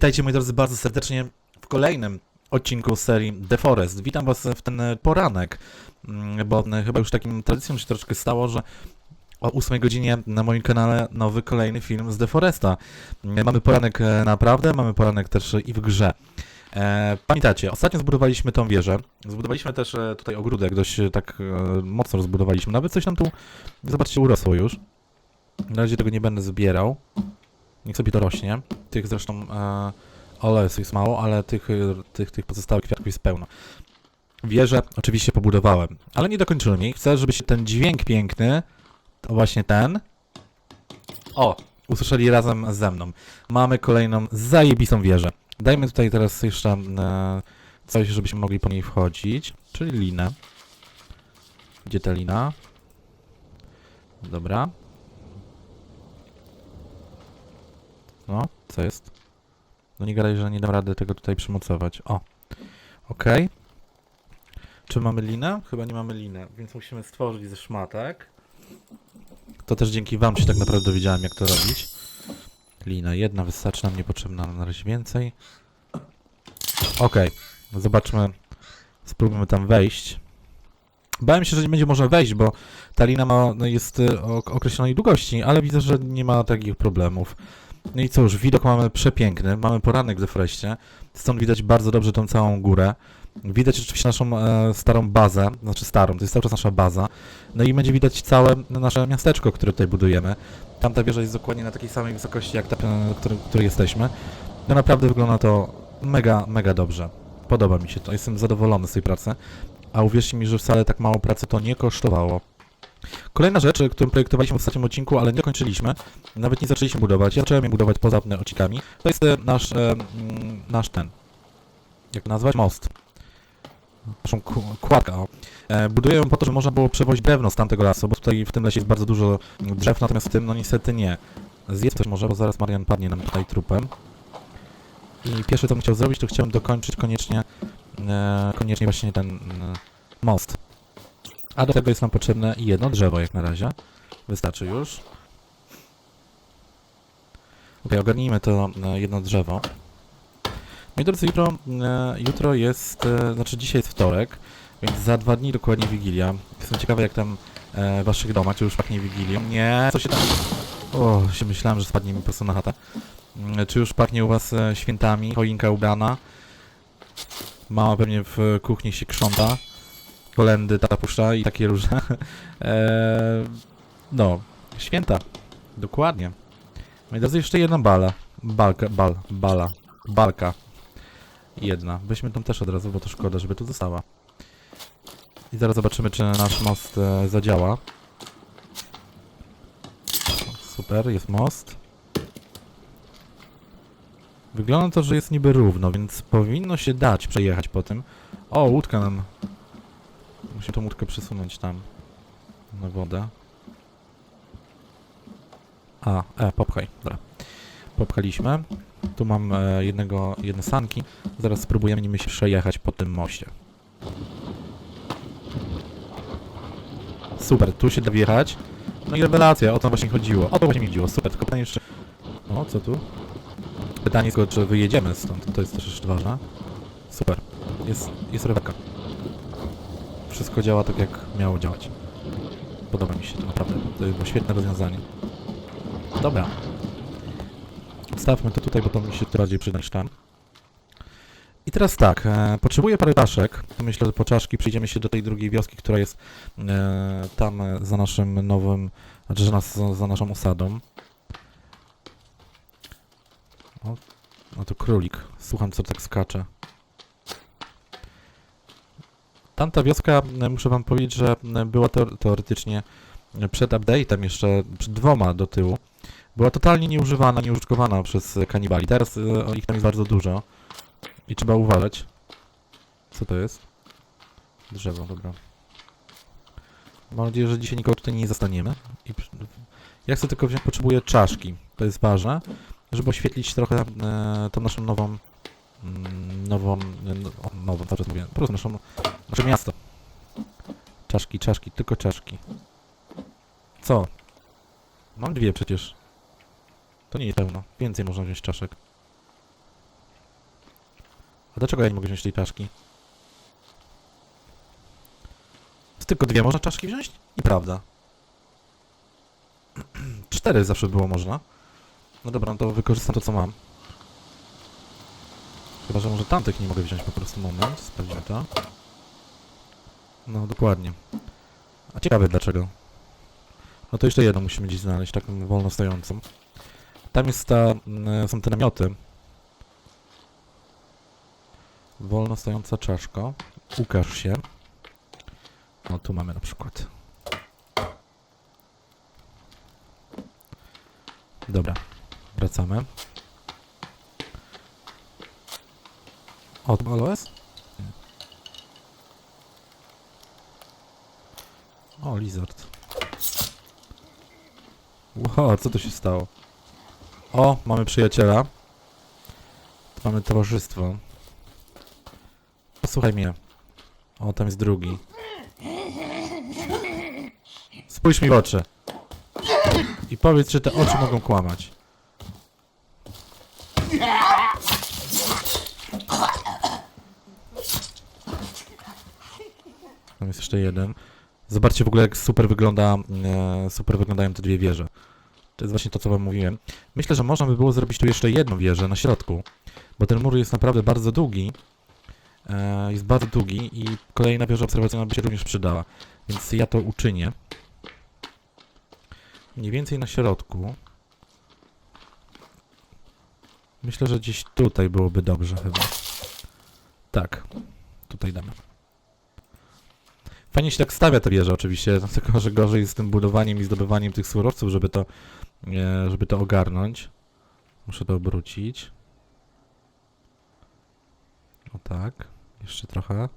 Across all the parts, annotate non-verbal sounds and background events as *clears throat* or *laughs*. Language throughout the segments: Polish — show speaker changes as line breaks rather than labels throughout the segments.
Witajcie moi drodzy bardzo serdecznie w kolejnym odcinku serii The Forest. Witam was w ten poranek, mm, bo mm, chyba już takim tradycją się troszkę stało, że o 8 godzinie na moim kanale nowy kolejny film z The Foresta. Mm, Mamy poranek e, naprawdę, mamy poranek też i w grze. E, pamiętacie, ostatnio zbudowaliśmy tą wieżę. Zbudowaliśmy też e, tutaj ogródek, dość tak mocno rozbudowaliśmy. Nawet coś tam tu, zobaczcie, urosło już. Na razie tego nie będę zbierał. Niech sobie to rośnie. Tych zresztą e, jest mało, ale tych, e, tych, tych pozostałych kwiatków jest pełno. Wieżę oczywiście pobudowałem, ale nie dokończyłem jej. Chcę, żeby się ten dźwięk piękny, to właśnie ten, o, usłyszeli razem ze mną. Mamy kolejną zajebistą wieżę. Dajmy tutaj teraz jeszcze e, coś, żebyśmy mogli po niej wchodzić, czyli linę. Gdzie ta lina? Dobra. No, co jest? No nie gadaj, że nie dam rady tego tutaj przymocować. O, okej. Czy mamy linę? Chyba nie mamy linę, więc musimy stworzyć ze szmatek. To też dzięki wam się tak naprawdę dowiedziałem, jak to robić. Lina jedna wystarczy, nam niepotrzebna na razie więcej. Okej, zobaczmy. Spróbujmy tam wejść. Bałem się, że nie będzie można wejść, bo ta lina ma, no jest y, określonej długości, ale widzę, że nie ma takich problemów. No i cóż, widok mamy przepiękny, mamy poranek w Foreście, stąd widać bardzo dobrze tą całą górę. Widać oczywiście naszą e, starą bazę, znaczy starą, to jest cały czas nasza baza. No i będzie widać całe nasze miasteczko, które tutaj budujemy. Tamta wieża jest dokładnie na takiej samej wysokości jak ta, na której, której jesteśmy. No naprawdę wygląda to mega, mega dobrze. Podoba mi się to, jestem zadowolony z tej pracy. A uwierzcie mi, że wcale tak mało pracy to nie kosztowało. Kolejna rzecz, którą projektowaliśmy w ostatnim odcinku, ale nie kończyliśmy, nawet nie zaczęliśmy budować, ja zacząłem je budować poza odcinkami, to jest e, nasz, e, nasz ten, jak to nazwać? Most. Naszą kładkę. E, buduję ją po to, żeby można było przewozić drewno z tamtego lasu, bo tutaj w tym lesie jest bardzo dużo drzew, natomiast w tym, no niestety nie. Zjedz coś może, bo zaraz Marian padnie nam tutaj trupem. I pierwsze co bym chciał zrobić, to chciałem dokończyć koniecznie, koniecznie właśnie ten most. A do tego jest nam potrzebne jedno drzewo jak na razie. Wystarczy już. Ok, ogarnijmy to e, jedno drzewo. Moi drodzy, jutro, e, jutro jest, e, znaczy dzisiaj jest wtorek, więc za dwa dni dokładnie Wigilia. Jestem ciekawy jak tam w waszych domach, czy już pachnie Wigilią. Nie, co się tam... O, się myślałem, że spadnie mi po prostu na chatę. Mm, Czy już pachnie u was świętami, choinka ubrana? Mama pewnie w kuchni się krząta kolendy tata puszcza i takie różne. Eee, *laughs* no, święta. Dokładnie. Moi drodzy, jeszcze jedna bala. Balka, bal, bala. Balka. Jedna. Weźmy tą też od razu, bo to szkoda, żeby tu została. I zaraz zobaczymy, czy nasz most e, zadziała. Super, jest most. Wygląda to, że jest niby równo, więc powinno się dać przejechać po tym. O, łódka nam Musimy tą łódkę przesunąć tam na wodę. A, e, popchaj, dobra. Popchaliśmy. Tu mam e, jednego, jedne sanki. Zaraz spróbujemy nimi się przejechać po tym moście. Super, tu się da wjechać. No i rewelacja, o to właśnie chodziło. O to właśnie mi chodziło, super. Tylko pytanie jeszcze... O, co tu? Pytanie tylko, czy wyjedziemy stąd. To jest też jeszcze ważne. Super. Jest, jest rewelka wszystko działa tak, jak miało działać. Podoba mi się to naprawdę. To było świetne rozwiązanie. Dobra. Stawmy to tutaj, bo to mi się tu bardziej przyda tam. I teraz tak, e, potrzebuję parę czaszek. To myślę, że po czaszki przyjdziemy się do tej drugiej wioski, która jest e, tam e, za naszym nowym, znaczy za, nas, za naszą osadą. O, no to królik. Słucham, co tak skacze. Tamta wioska, muszę wam powiedzieć, że była teor- teoretycznie przed update'em, jeszcze przed dwoma do tyłu, była totalnie nieużywana, nieużytkowana przez kanibali. Teraz e, ich tam jest bardzo dużo i trzeba uważać. Co to jest? Drzewo, dobra. Mam nadzieję, że dzisiaj nikogo tutaj nie zastaniemy. I ja chcę tylko wziąć, potrzebuję czaszki. To jest ważne, żeby oświetlić trochę e, tą naszą nową mm, nową, e, no, o, nową, cały czas mówię, po prostu naszą nasze miasto. Czaszki, czaszki, tylko czaszki. Co? Mam dwie przecież. To nie jest pełno. Więcej można wziąć czaszek. dlaczego ja nie mogę wziąć tej czaszki? To tylko dwie można czaszki wziąć? Nieprawda. *clears throat* Cztery zawsze było można. No dobra, no to wykorzystam to, co mam. Chyba, że może tamtych nie mogę wziąć po prostu. Moment, sprawdzimy to. No, dokładnie. A ciekawe dlaczego. No to jeszcze jedną musimy gdzieś znaleźć, taką wolno stojącą. Tam jest ta, mm, są te namioty. Wolno stojąca czaszka. Ukaż się. No tu mamy na przykład. Dobra, wracamy. O, to aloes? Nie. O, lizard. Wow, co to się stało? O, mamy przyjaciela. Tu mamy towarzystwo. Posłuchaj mnie. O, tam jest drugi. Spójrz mi w oczy. I powiedz, czy te oczy mogą kłamać. Jeszcze jeden. Zobaczcie w ogóle, jak super wygląda, e, super wyglądają te dwie wieże. To jest właśnie to, co wam mówiłem. Myślę, że można by było zrobić tu jeszcze jedną wieżę na środku, bo ten mur jest naprawdę bardzo długi. E, jest bardzo długi i kolejna wieża obserwacyjna by się również przydała. Więc ja to uczynię. Mniej więcej na środku. Myślę, że gdzieś tutaj byłoby dobrze chyba. Tak. Tutaj damy. Fajnie się tak stawia te wieże oczywiście, *laughs* tylko że gorzej z tym budowaniem i zdobywaniem tych surowców, żeby to, żeby to ogarnąć. Muszę to obrócić. O tak. Jeszcze trochę.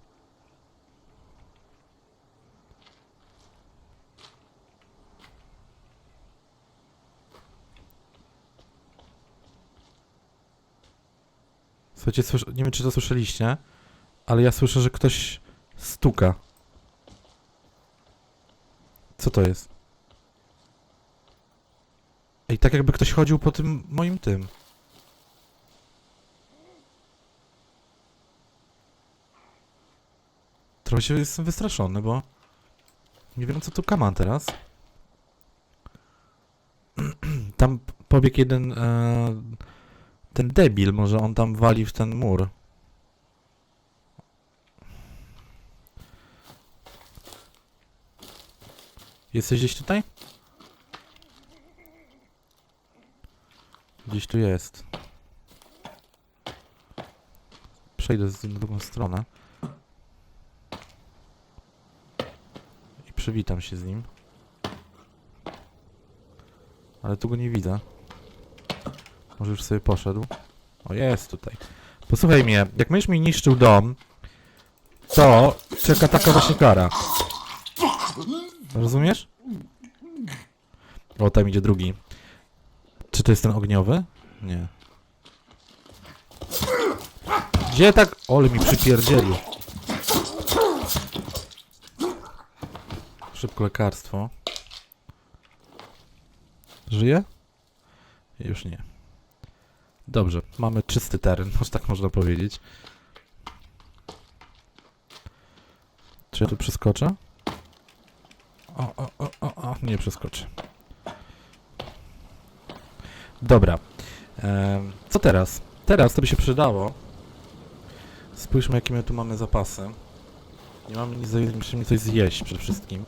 Słuchajcie, nie wiem czy to słyszeliście, ale ja słyszę, że ktoś stuka. Co to jest? Ej, tak jakby ktoś chodził po tym moim tym. Trochę się jestem wystraszony, bo nie wiem co tu kaman teraz. *clears throat* Tam pobiegł jeden e, ten debil, może on tam wali w ten mur. Jesteś gdzieś tutaj? Gdzieś tu jest. Przejdę z drugą stronę. I przywitam się z nim. Ale tu go nie widzę. Może już sobie poszedł. O, jest tutaj. Posłuchaj mnie, jak będziesz mi niszczył dom, to czeka taka właśnie kara. Rozumiesz? O, tam idzie drugi. Czy to jest ten ogniowy? Nie. Gdzie tak... Ole mi przypierdzielił. Szybko lekarstwo. Żyje? Już nie. Dobrze, mamy czysty teren, *laughs* może tak można powiedzieć. Czy ja tu przeskoczę? O, o, o, o, o, nie przeskoczę. Dobra. Co teraz? Teraz to by się przydało. Spójrzmy, jakie my tu mamy zapasy. Nie mamy nic musimy coś zjeść przede wszystkim.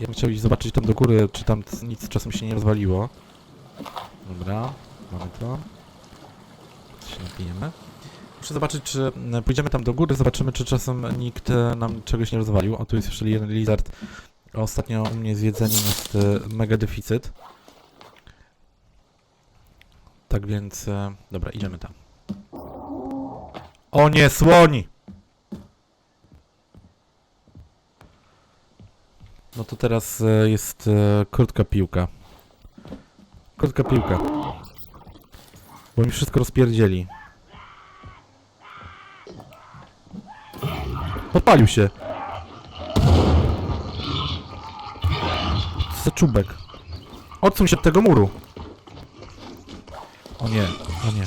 Ja bym chciał iść zobaczyć tam do góry, czy tam nic czasem się nie rozwaliło. Dobra, mamy to. Się napijemy. Muszę zobaczyć, czy mm, pójdziemy tam do góry, zobaczymy, czy czasem nikt e, nam czegoś nie rozwalił. O, tu jest jeszcze jeden lizard. Ostatnio u mnie z jedzeniem jest e, mega deficyt. Tak więc, e, dobra, idziemy tam. O nie, słoni! No to teraz e, jest e, krótka piłka. Krótka piłka. Bo mi wszystko rozpierdzieli. Podpalił się. Co za czubek. Odsuń się od tego muru. O nie, o nie.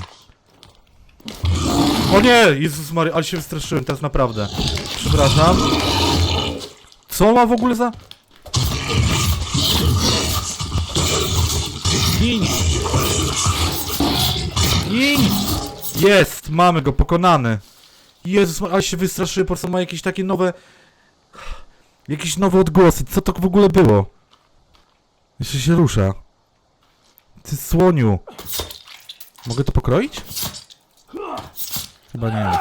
O nie! Jezus Maria, ale się wystraszyłem, teraz naprawdę. Przepraszam. Co ma w ogóle za... Gin! Gin! Jest! Mamy go, pokonany. Jezus, ale się wystraszyłem, po prostu ma jakieś takie nowe... Jakieś nowe odgłosy. Co to w ogóle było? Jeszcze się rusza. Ty słoniu. Mogę to pokroić? Chyba nie.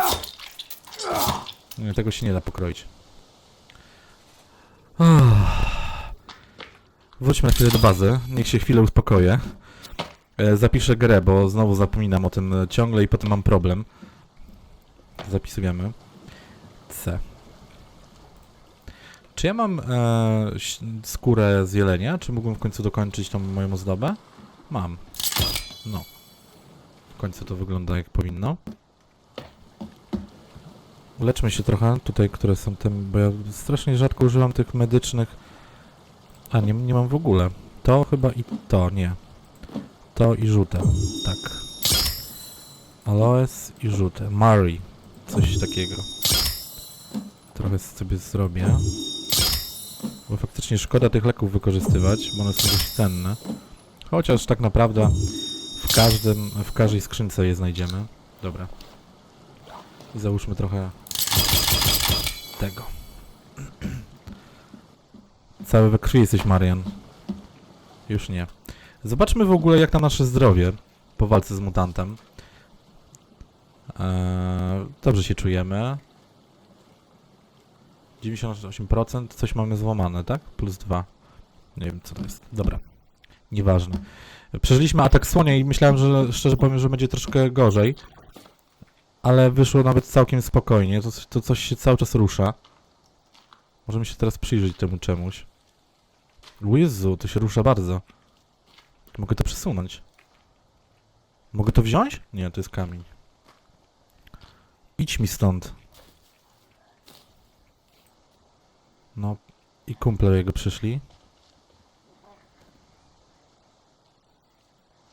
Nie, tego się nie da pokroić. Wróćmy na chwilę do bazy. Niech się chwilę uspokoję. E, zapiszę grę, bo znowu zapominam o tym ciągle i potem mam problem. Zapisujemy. C. Czy ja mam e, skórę z jelenia? Czy mógłbym w końcu dokończyć tą moją ozdobę? Mam. No. W końcu to wygląda jak powinno. Leczmy się trochę tutaj, które są tym, bo ja strasznie rzadko używam tych medycznych. A, nie, nie mam w ogóle. To chyba i to, nie. To i żółte, tak. Aloes i żółte. Mari. Coś takiego. Trochę sobie zrobię. Bo faktycznie szkoda tych leków wykorzystywać, bo one są dość cenne. Chociaż tak naprawdę w każdym, w każdej skrzynce je znajdziemy. Dobra. I załóżmy trochę tego. Cały we krwi jesteś, Marian. Już nie. Zobaczmy w ogóle jak na nasze zdrowie po walce z mutantem. Eee, dobrze się czujemy. 98%, coś mamy złamane, tak? Plus 2. Nie wiem co to jest. Dobra. Nieważne. Przeżyliśmy atak słonia i myślałem, że szczerze powiem, że będzie troszkę gorzej. Ale wyszło nawet całkiem spokojnie. To, to coś się cały czas rusza. Możemy się teraz przyjrzeć temu czemuś. Jezu, to się rusza bardzo. Mogę to przesunąć. Mogę to wziąć? Nie, to jest kamień. Idź mi stąd. No i kumple jego przyszli.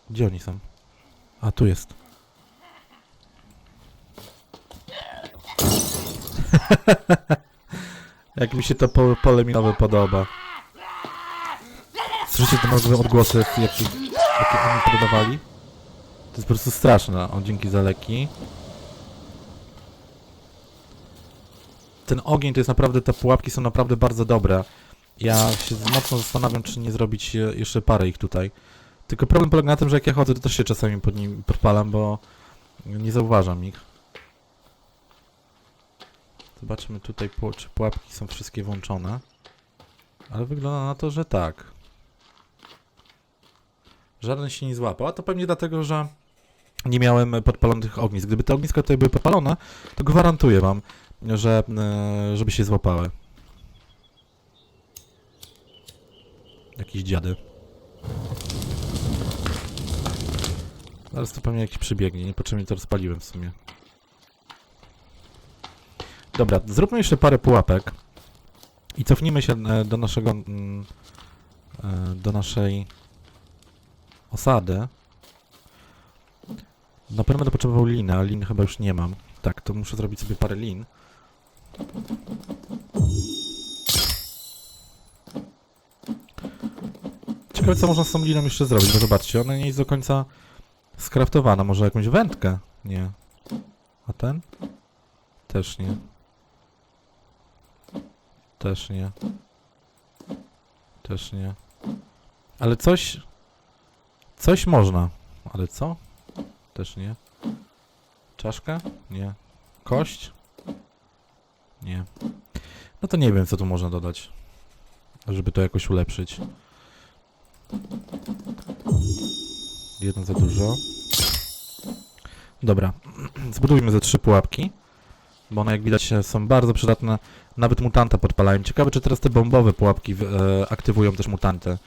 Gdzie oni są? A, tu jest. *laughs* Jak mi się to pole, minowe podoba. Słyszycie te nowe odgłosy, jakie, jakie oni podawali? To jest po prostu straszne. O, dzięki za leki. Ten ogień to jest naprawdę, te pułapki są naprawdę bardzo dobre. Ja się mocno zastanawiam, czy nie zrobić jeszcze parę ich tutaj. Tylko problem polega na tym, że jak ja chodzę, to też się czasami pod nim podpalam, bo nie zauważam ich. Zobaczmy tutaj, czy pułapki są wszystkie włączone. Ale wygląda na to, że tak. Żaden się nie złapał, a to pewnie dlatego, że nie miałem podpalonych ognisk. Gdyby te ogniska tutaj były podpalone, to gwarantuję wam, że e, żeby się złapały. Jakieś dziady. Zaraz to pewnie jakiś przybiegnie, niepotrzebnie to rozpaliłem w sumie. Dobra, zróbmy jeszcze parę pułapek i cofnijmy się e, do naszego mm, e, do naszej osady. Na pewno będę potrzebował liny, a lin chyba już nie mam. Tak, to muszę zrobić sobie parę lin. Ciekawe co można z tą liną jeszcze zrobić, bo zobaczcie, ona nie jest do końca skraftowana. Może jakąś wędkę? Nie. A ten? Też nie. Też nie. Też nie. Ale coś... Coś można. Ale co? Też nie. Czaszka? Nie. Kość? Nie. No to nie wiem, co tu można dodać. Żeby to jakoś ulepszyć. Jedno za dużo. Dobra. *clears throat* Zbudujmy ze trzy pułapki. Bo one jak widać są bardzo przydatne. Nawet mutanta podpalają. Ciekawe, czy teraz te bombowe pułapki e, aktywują też mutanty.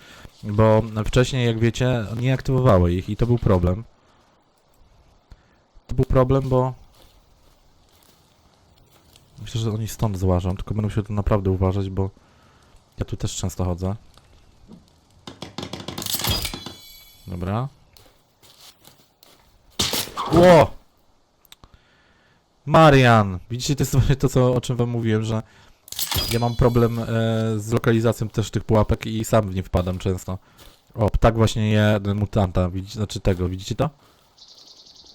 Bo wcześniej, jak wiecie, nie aktywowały ich i to był problem. To był problem, bo... Myślę, że oni stąd złażą, tylko będą się tu naprawdę uważać, bo ja tu też często chodzę. Dobra. Ło! Marian! Widzicie, to jest właśnie to, co, o czym wam mówiłem, że ja mam problem e, z lokalizacją też tych pułapek i sam w nie wpadam często. O, tak właśnie je mutanta, widzicie, znaczy tego, widzicie to?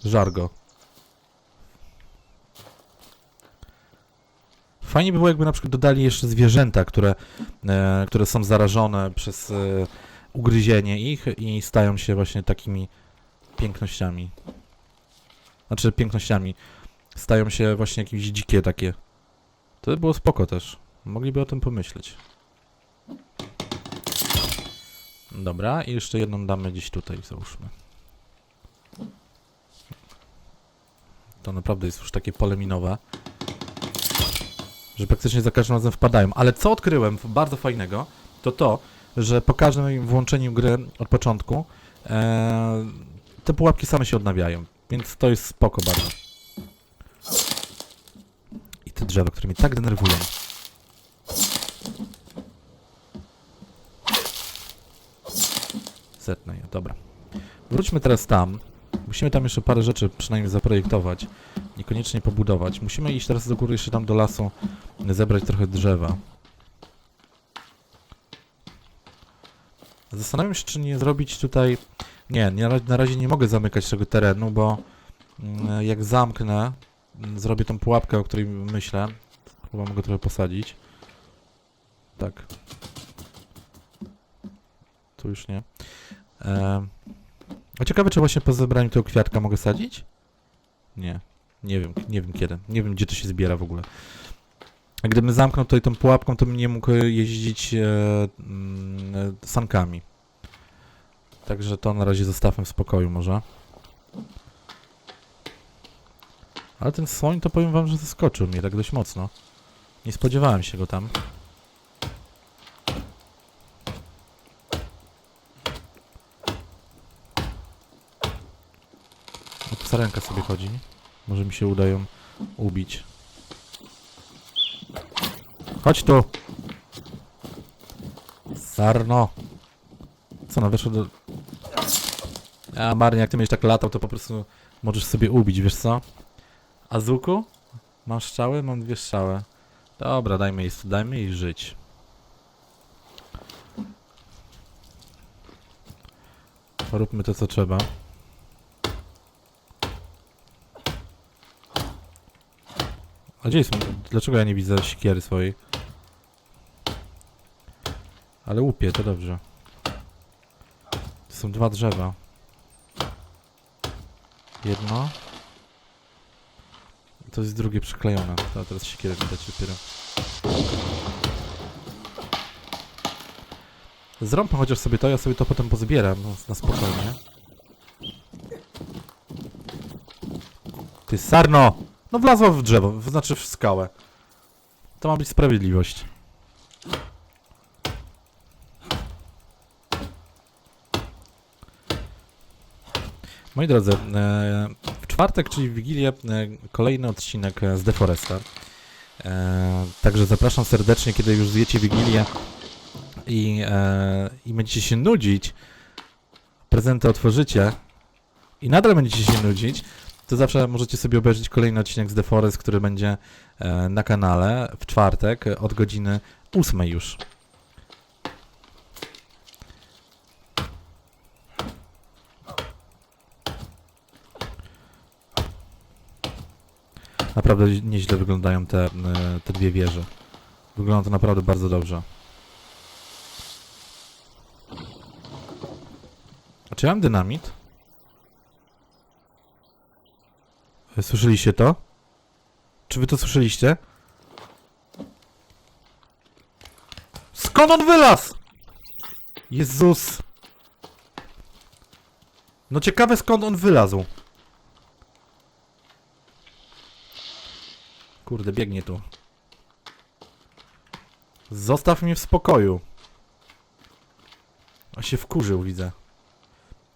Żargo. Fajnie by było, jakby na przykład dodali jeszcze zwierzęta, które, e, które są zarażone przez e, ugryzienie ich i stają się właśnie takimi pięknościami. Znaczy pięknościami. Stają się właśnie jakieś dzikie takie. To by było spoko też. Mogliby o tym pomyśleć. Dobra, i jeszcze jedną damy gdzieś tutaj, załóżmy. To naprawdę jest już takie pole minowe. Że praktycznie za każdym razem wpadają. Ale co odkryłem bardzo fajnego, to to, że po każdym włączeniu gry od początku e, te pułapki same się odnawiają. Więc to jest spoko bardzo. I te drzewa, które mnie tak denerwują. Zetnę je, dobra. Wróćmy teraz tam. Musimy tam jeszcze parę rzeczy przynajmniej zaprojektować. Niekoniecznie pobudować. Musimy iść teraz do góry, jeszcze tam do lasu, zebrać trochę drzewa. Zastanawiam się, czy nie zrobić tutaj... Nie, nie na, razie nie mogę zamykać tego terenu, bo mm, jak zamknę, mm, zrobię tą pułapkę, o której myślę. Chyba mogę trochę posadzić. Tak. Tu już nie. E, a ciekawe, czy właśnie po zebraniu tego kwiatka mogę sadzić? Nie. Nie wiem, nie wiem kiedy. Nie wiem, gdzie to się zbiera w ogóle. A gdybym zamknął tutaj tą pułapką, to bym nie mógł jeździć e, e, sankami. Także to na razie zostawmy w spokoju może. Ale ten słoń to powiem wam, że zaskoczył mnie tak dość mocno. Nie spodziewałem się go tam. O, psa ręka sobie chodzi. Może mi się uda ją ubić. Chodź tu! Sarno! Co, no weszło do... A, Marnie, jak ty będziesz tak latał, to po prostu możesz sobie ubić, wiesz co? A z łuku? Mam strzały? Mam dwie strzały. Dobra, dajmy jej, dajmy jej żyć. Róbmy to, co trzeba. A gdzie jest? Dlaczego ja nie widzę sikiery swojej? Ale łupie, to dobrze. To są dwa drzewa. Jedno. To jest drugie przyklejone. To teraz siekierę widać dopiero. Zrąbmy chociaż sobie to, ja sobie to potem pozbieram no, na spokojnie. Ty sarno! No wlazła w drzewo, w- znaczy w skałę. To ma być sprawiedliwość. Moi drodzy, e, w czwartek, czyli w Wigilię, e, kolejny odcinek e, z Deforesta. Także zapraszam serdecznie, kiedy już zjecie Wigilię i, i będziecie się nudzić, prezenty otworzycie i nadal będziecie się nudzić, to zawsze możecie sobie obejrzeć kolejny odcinek z The Forest, który będzie e, na kanale w czwartek od godziny 8 już. Naprawdę nieźle wyglądają te, e, te dwie wieże. Wygląda to naprawdę bardzo dobrze. A czy ja mam dynamit? Słyszeliście to? Czy wy to słyszeliście? Skąd on wylazł? Jezus! No ciekawe skąd on wylazł. Kurde, biegnie tu. Zostaw mnie w spokoju. A się wkurzył, widzę.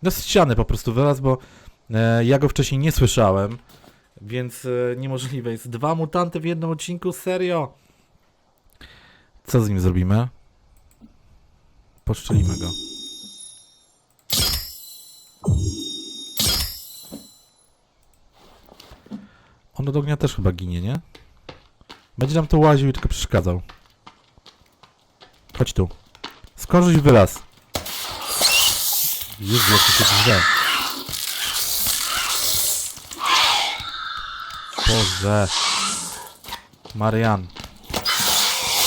No z ściany po prostu wylazł, bo e, ja go wcześniej nie słyszałem. Więc e, niemożliwe jest. Dwa mutanty w jednym odcinku, serio. Co z nim zrobimy? Poszczelimy go. On od ognia też chyba ginie, nie? Będzie nam to łaził i tylko przeszkadzał. Chodź tu. Skorzyś wyraz. Jezu, jak to się drze. Boże. Marian.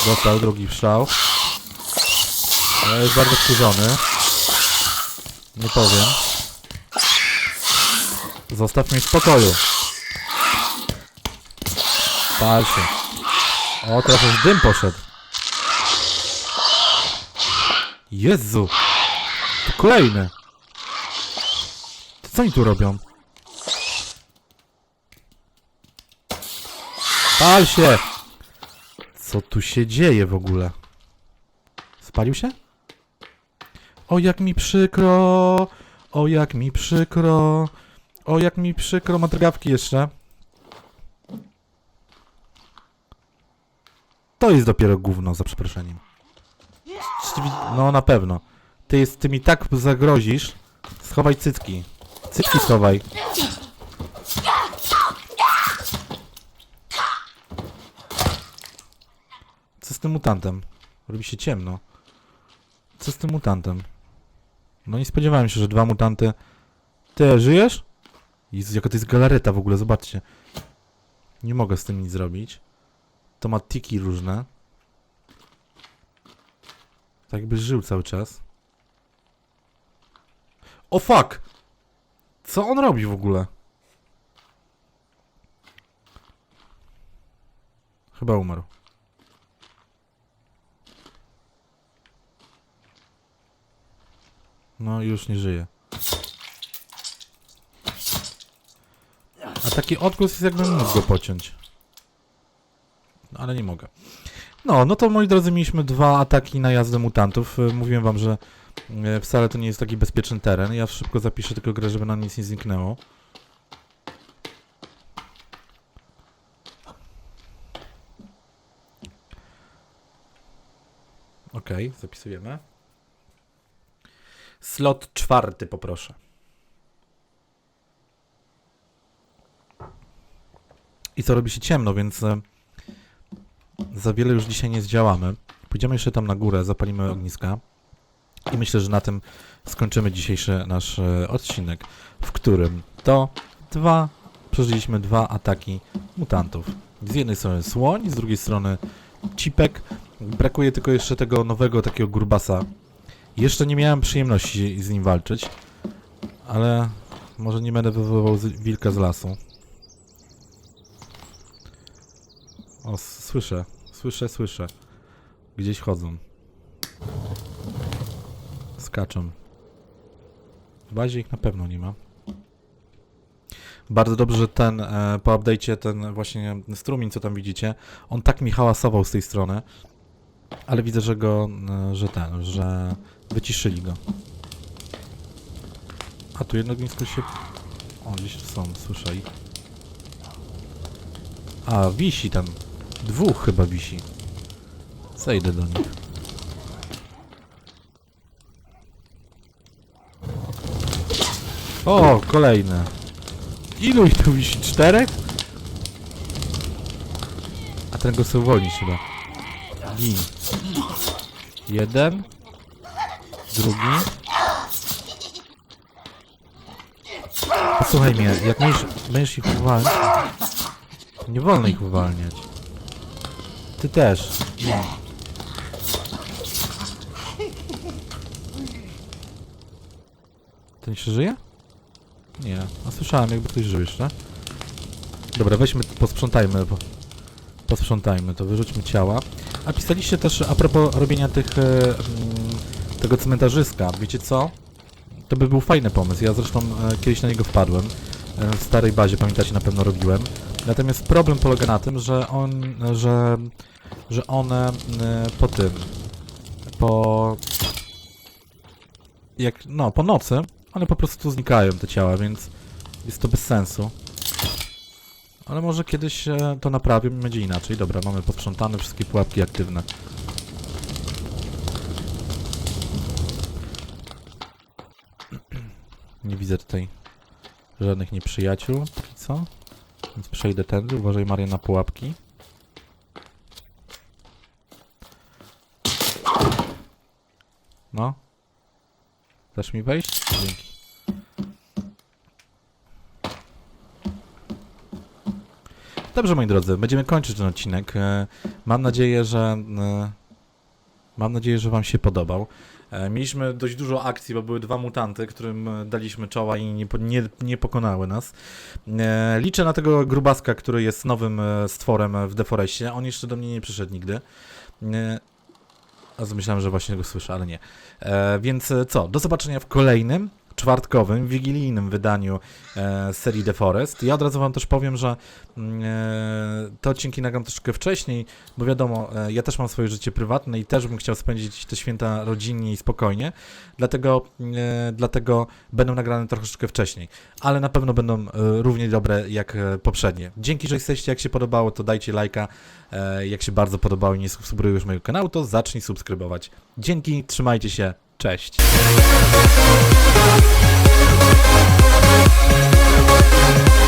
Dostał drugi wszał. Ja jest bardzo wkurzony. Nie powiem. Zostaw mnie w spokoju. Pal się. O, teraz już dym poszedł. Jezu. To kolejny. To co oni tu robią? Pal się! Co tu się dzieje w ogóle? Spalił się? O jak mi przykro! O jak mi przykro! O jak mi przykro! Ma drgawki jeszcze. To jest dopiero gówno, za przeproszeniem. No na pewno. Ty, jest, ty mi tak zagrozisz. Schowaj cycki. Cycki schowaj. Z tym mutantem? Robi się ciemno. Co z tym mutantem? No nie spodziewałem się, że dwa mutanty... Ty, żyjesz? Jezu, jaka to jest galareta w ogóle, zobaczcie. Nie mogę z tym nic zrobić. To ma tiki różne. Tak jakby żył cały czas. O fuck! Co on robi w ogóle? Chyba umarł. No już nie żyje. A taki odgłos jest jakbym mógł go pociąć. No, ale nie mogę. No, no to moi drodzy, mieliśmy dwa ataki na jazdę mutantów. Y, Mówiłem wam, że y, wcale to nie jest taki bezpieczny teren. Ja szybko zapiszę tylko grę, żeby nam nic nie zniknęło. Okej, zapisujemy. Slot czwarty poproszę. I co robi się ciemno, więc e, za wiele już dzisiaj nie zdziałamy. Pójdziemy jeszcze tam na górę, zapalimy ogniska. I myślę, że na tym skończymy dzisiejszy nasz e, odcinek, w którym to dwa, przeżyliśmy dwa ataki mutantów. Z jednej strony słoń, z drugiej strony cipek. Brakuje tylko jeszcze tego nowego takiego grubasa. Jeszcze nie miałem przyjemności z nim walczyć, ale może nie będę wywoływał wilka z lasu. O, słyszę, słyszę, słyszę. Gdzieś chodzą. Skaczą. W bazie ich na pewno nie ma. Bardzo dobrze, że ten, e, po update'cie, ten właśnie strumień, co tam widzicie, on tak mi hałasował z tej strony, ale widzę, że go, e, że ten, że wyciszyli go. A tu jedno ognisko się... O, gdzieś są, słyszę ich. A, wisi tam. Dwóch chyba wisi. Zejdę do nich. O, kolejne. Ilu ich tu wisi? Czterech? A ten go sobie uwolnić chyba. Gin. Jeden. Drugi. Posłuchaj mnie, jak będziesz, będziesz ich uwalniać, nie wolno ich uwalniać. Ty też. Nie. Ten się żyje? Nie. A słyszałem, jakby ktoś żył jeszcze. Dobra, weźmy, posprzątajmy. Po, posprzątajmy to, wyrzućmy ciała. A pisaliście też a propos robienia tych, e, mm, tego cmentarzyska. Wiecie co? To by był fajny pomysł. Ja zresztą e, kiedyś na niego wpadłem. E, w starej bazie, pamiętacie, na pewno robiłem. Natomiast problem polega na tym, że on, że, że one po tym, po, jak, no, po nocy, one po prostu znikają, te ciała, więc jest to bez sensu. Ale może kiedyś e, to naprawię będzie inaczej. Dobra, mamy posprzątane wszystkie pułapki aktywne. *clears throat* Nie widzę tutaj żadnych nieprzyjaciół, póki co. Więc przejdę tędy. Uważaj Maria na pułapki. No. Chcesz mi wejść? Dzięki. Dobrze, moi drodzy, będziemy kończyć ten odcinek. E, Mam nadzieję, że. e, Mam nadzieję, że Wam się podobał. E, Mieliśmy dość dużo akcji, bo były dwa mutanty, którym daliśmy czoła i nie, nie, nie pokonały nas. Liczę na tego grubaska, który jest nowym stworem w Deforestie. On jeszcze do mnie nie przyszedł nigdy. Myślałem, że właśnie go słyszę, ale nie. Więc co? Do zobaczenia w kolejnym czwartkowym, wigilijnym wydaniu e, serii The Forest. Ja od razu wam też powiem, że mm, e, te odcinki nagram troszkę wcześniej, bo wiadomo, e, ja też mam swoje życie prywatne i też bym chciał spędzić te święta rodzinnie i spokojnie, dlatego, e, dlatego będą nagrane troszeczkę wcześniej, ale na pewno będą e, równie dobre jak e, poprzednie. Dzięki, że jesteście, jak się podobało, to dajcie lajka, e, jak się bardzo podobało i nie subskrybujesz mojego kanału, to zacznij subskrybować. Dzięki, trzymajcie się, cześć!
Thank you.